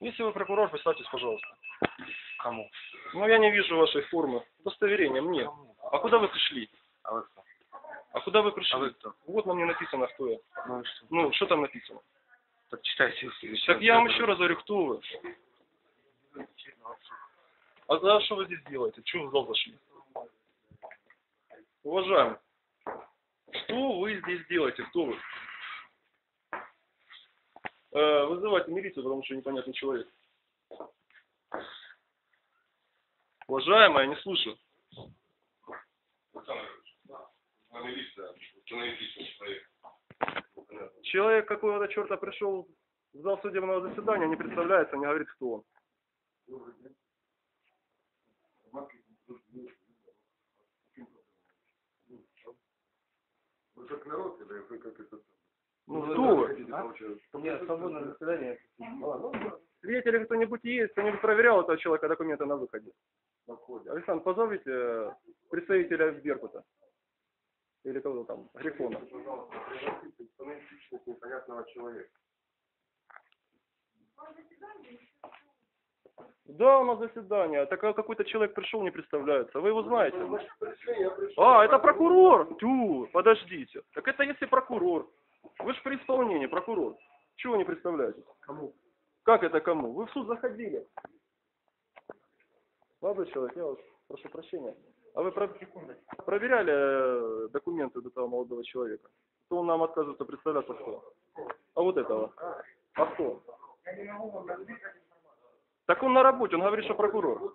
Если вы прокурор, представьтесь, пожалуйста. Кому? Ну, я не вижу вашей формы. Удостоверение мне. Кому? А куда вы пришли? А вы кто? А куда вы А пришли? вы кто? Вот на мне написано, кто я. Ну что? Ну, что там написано? Так читайте. если Так я вам еще раз говорю, кто вы. А за что вы здесь делаете? Чего в зал зашли? Уважаемый, что вы здесь делаете? Кто вы? Э, вызывайте милицию, потому что непонятный человек. Уважаемая, не слышу. Человек какого-то черта пришел в зал судебного заседания, не представляется, не говорит, кто он. Вы как народ или вы как это? Ну, кто вы? Нет, свободное заседание. Свидетели кто-нибудь есть, кто-нибудь проверял этого человека документы на выходе? На. Александр, позовите э, представителя Беркута. Или кого-то там, Грифона. Непонятного человека. Да, у нас заседание. Так а какой-то человек пришел, не представляется. Вы его знаете? Я пришел. А, это прокурор? Тю, подождите. Так это если прокурор. Вы же при исполнении, прокурор. Чего не представляете? Кому? Как это кому? Вы в суд заходили. Молодой человек, я вас прошу прощения. А вы про- проверяли э, документы этого молодого человека? То он нам отказывается представляться кто? А вот этого? А кто? Так он на работе, он говорит, что прокурор.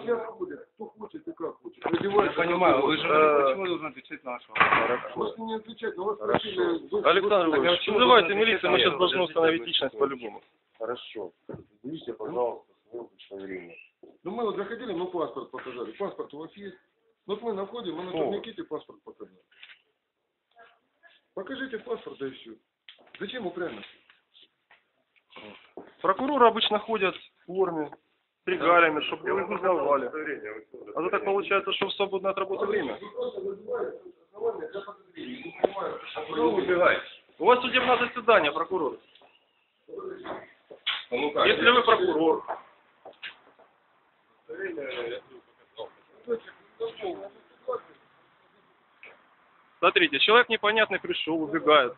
Сейчас ходит, кто хочет и как хочет. Я Одевается, понимаю, вы же Э, почему должны отвечать на вопросы? Можете не отвечать, но вас спросили... Александр Ильич, почему вызывайте милицию, мы сейчас должны установить личность по-любому. Хорошо. Видите, пожалуйста, свое удостоверение. Ну мы вот заходили, мы паспорт показали. Паспорт у вас есть? Вот мы находим, мы на турникете паспорт показали. Покажите паспорт, да и все. Зачем упрямиться? Прокуроры обычно ходят в форме, регалиями, чтобы его не узнавали. А то так получается, что в свободное от работы время. А? У вас судебное заседание, прокурор. Если вы прокурор, смотрите, человек непонятный пришел, убегает.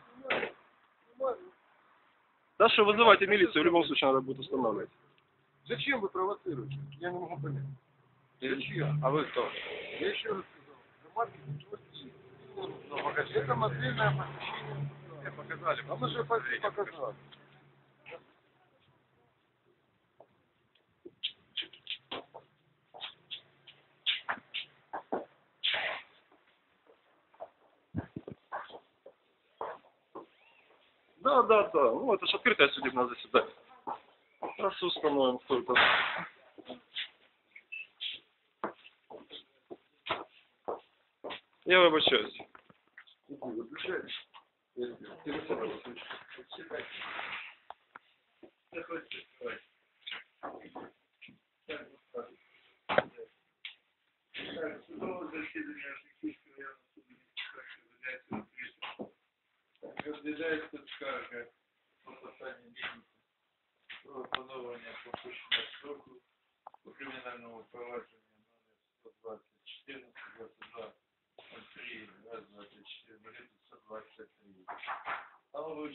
Дальше вызывайте милицию, в любом случае надо будет устанавливать. Зачем вы провоцируете? Я не могу понять. Зачем? А вы кто? Я еще раз сказал, за маркетинг власти. Это модельное посещение. Все показали. А мы же почти показали. Да, да, да. Ну, это же открытое судебное заседание. Сейчас установим, это. Я вибачаюсь. Иди, выключай. Я телефон выключу.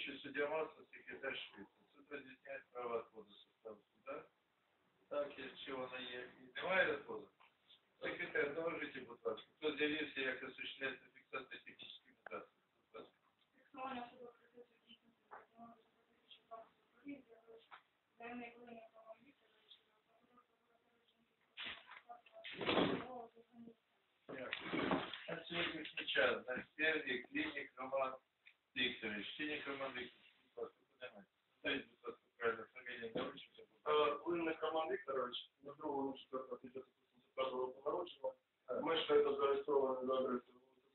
Головуючий суддя Маса, секретар Швица. Суд роз'ясняє право отводу составу суда. Так, якщо вона є. І немає отводу? Секретар, доложите, будь ласка, хто з'явився, як осуществляється фіксація технічної мутації. Будь ласка. На сьогоднішній час на серві клінік Роман Вікторович. Клінік Роман Вікторович, будь ласка, подимайте. Ставіть, будь ласка, правильно, фамілія не вручиться, будь ласка. Плинник Роман Вікторович, на другому 4 1981 року народження. Мешкає зареєстрований за адресою вулиця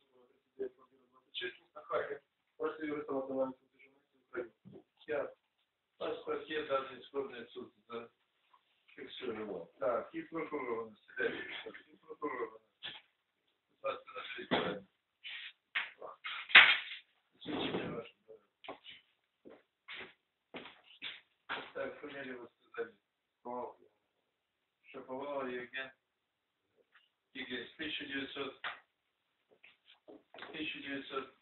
39, квартира 26, міста Харків. Працює юристом Національної суду України. Я паспорт є даний скорбний суд за фіксуємо. Так, і прокурор населяє. І прокурор. Будь ласка, наживіть правильно. Свідчення ваше. фамилию вы сказали? Шаповалов Евген Игорь, 1900, 1900,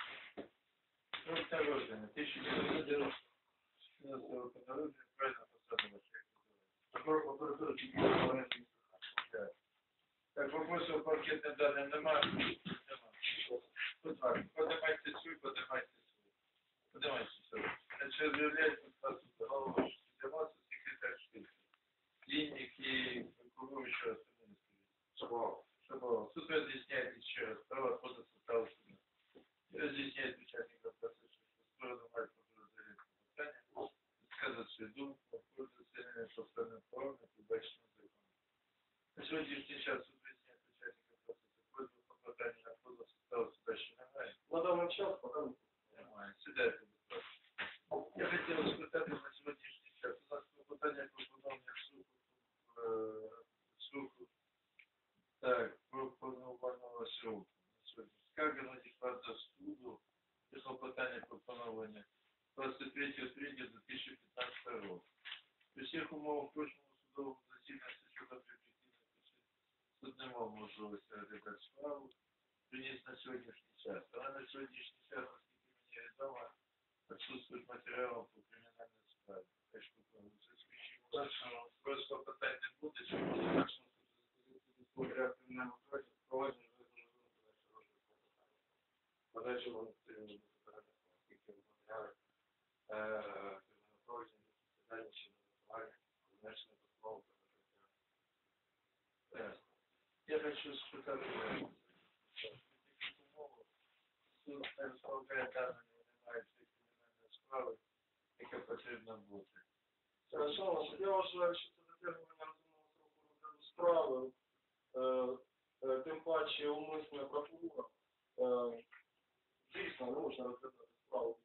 ну, это рождение, 1990 года рождения, правильно посадка ваша, Прокурор прокуратури Київської так. Так, вопросов по анкетным данным нема? Нема. Будь ласка, поднимайте свой, поднимайте свой. Поднимайте свой. Заявляется статус головы массы секретарь штыка. Денег и прокурор еще раз Шаповалов. Шабалов. Суд разъясняет еще раз право отхода состава суда. И разъясняет участникам процесса, что сторону мать подразделения питания сказать свою думку по поводу целями собственным правом и удачным законом. На сегодняшний час суд разъясняет участникам процесса просьбу по хватанию отхода состава суда Щеногая. На даний час пока не Понимаю, сюда это достаточно. Я хотел испытать на сегодняшний час. У нас попадание пропонованных ссылку, э, ссылку, так, пропонованного сроку. На сегодня. Скарга на декларацию суду и хлопотание пропонования 23 3 2015 року. При всіх умовах точного судового засідання щодо об'єктивних причин суд не мав можливості розглядати справу, приніс на сьогоднішній час. Але на сьогоднішній час, наскільки мені відомо, відсутствують матеріали по кримінальній справі. Так що в зв'язку з чим першого просто питань не буде, чи буде першого порядку кримінального провадження провадження Подальше вони потрібно буде передати, оскільки матеріали кримінального провадження засідання чи голосування внесено до слова про закриття. Ясно. Я хочу спитати, в яких умовах суд не розполагає даними, не має цієї кримінальної справи, яка потрібна бути. Шановні, суд, я вважаю, що це дотримування розумного сроку розгляду справи, е, е, тим паче умисне прокурора. Е, Дійсно, не можна розглядати справу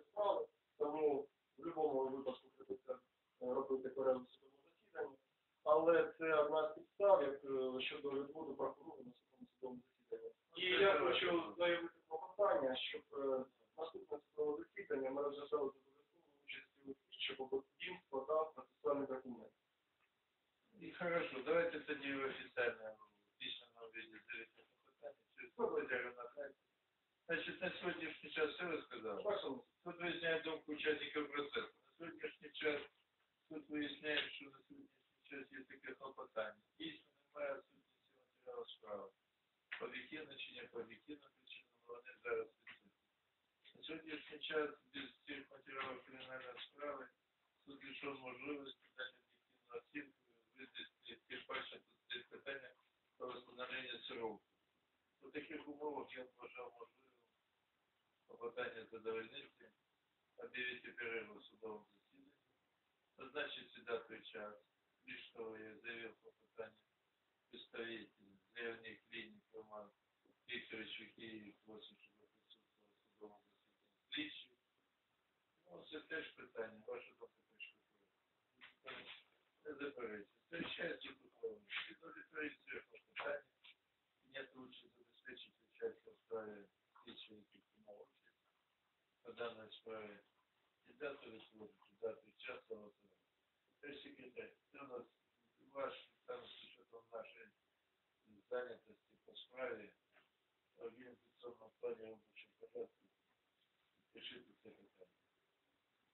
Справи, тому в будь-якому випадку придеться е, робити перерву судового засідання. Але це одна з підстав, як е, щодо відводу прокурора на судовому судовому засіданні. І я хочу заявити клопотання, щоб е, наступне судове засідання ми розглядали за додатковою участю слідчого, бо він складав процесуальний документ. И хорошо, давайте тоді официально в письменном виде заявите Значит, на сегодняшний час все рассказал. Так, шановні. Суд выясняет думку участников процесса. На сегодняшний час суд выясняет, что на сегодняшний час есть такое хлопотание. Дійсно немає сутності матеріалу справи. По об'єктивним чи не по об'єктивним причинам вони зараз відсутні. На сьогоднішній час без цих матеріалів кримінальної справи суд лишен можливості дати об'єктивну оцінку, визначити тим паче тут стоїть питання про встановлення сроку. У таких умовах я вважав можливим попытание задовольнити, объявите перерыв в судовом заседании, назначить дату и час. Лишь того я заявил попытание представитель заявник клиник Роман Викторович Киев, просит, чтобы присутствовал в судовом заседании. Слідчий. Ну, це теж питання, ваше думка теж питання. Не заперечуйте. Встречайте по данной справе. И дату рисуют, и дату и час голосования. Товарищ секретарь, это у нас ваш, там с учетом нашей занятости по справе, в организационном плане рабочем порядке, решите все питания.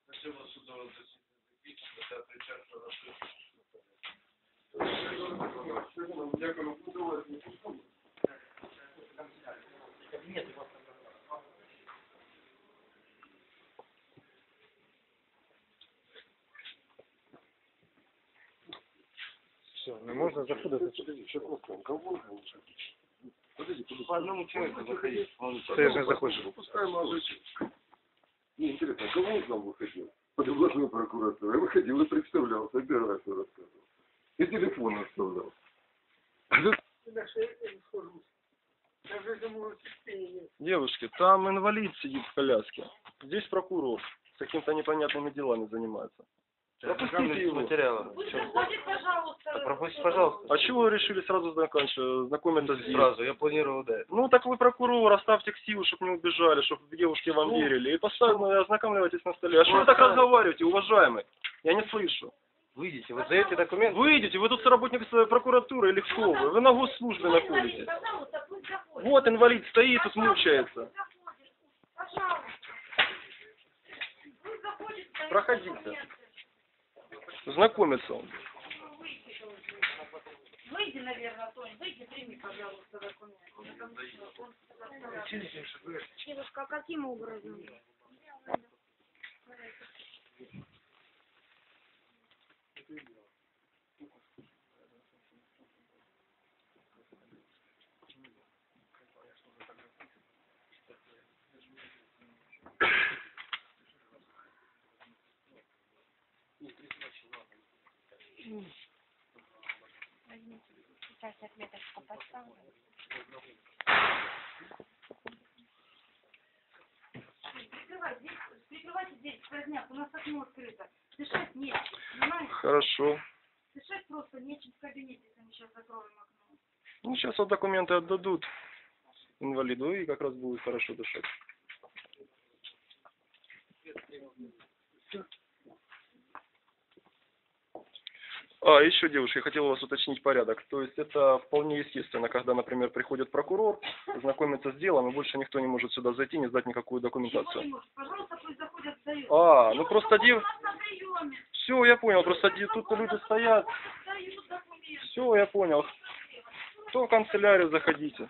На цьому судове засідання закінчено, дату і час голосуємо. Дякую. Будь ласка. Подожди, подожди. По одному человеку заходить. Ты я же не захочу. Выпускай молодой Не, интересно, а кого он к нам выходил? Под областную прокуратуру. Я выходил и представлялся, операцию рассказывал. И телефон оставлял. Девушки, там инвалид сидит в коляске. Здесь прокурор с какими-то непонятными делами занимается. Пропустите его. материалы. Проходи, пожалуйста. Пропусти, пожалуйста. А чего вы решили сразу заканчивать, знакомиться с Сразу, я планировал, да. Ну так вы прокурор, оставьте ксиву, чтобы не убежали, чтобы девушки вам верили. И поставьте, ознакомливайтесь на столе. А что вы так разговариваете, уважаемый? Я не слышу. Выйдите, вы даете документ? Выйдите, вы тут работник прокуратуры или кто вы? Вы на госслужбе находитесь. Вот инвалид стоит, тут мучается. Проходите. Знакомиться он. Выйди наверное, Сонь, выйди, прими, пожалуйста, документы. Заставляет. Девушка, а каким образом? Сейчас отметочку поставлю. Прикрывайте здесь сквозняк, у нас окно открыто. Дышать нечем, понимаешь? Хорошо. Дышать просто нечем в кабинете, если мы сейчас закроем окно. Ну, сейчас вот документы отдадут инвалиду, и как раз будет хорошо дышать. А, еще, девушка, я хотел у вас уточнить порядок. То есть это вполне естественно, когда, например, приходит прокурор, знакомится с делом, и больше никто не может сюда зайти, не сдать никакую документацию. не может? Пожалуйста, пусть заходят, сдают. А, ну просто дев... приеме. Все, я понял, просто ди- тут люди стоят. Все, я понял. Кто в канцелярию, заходите.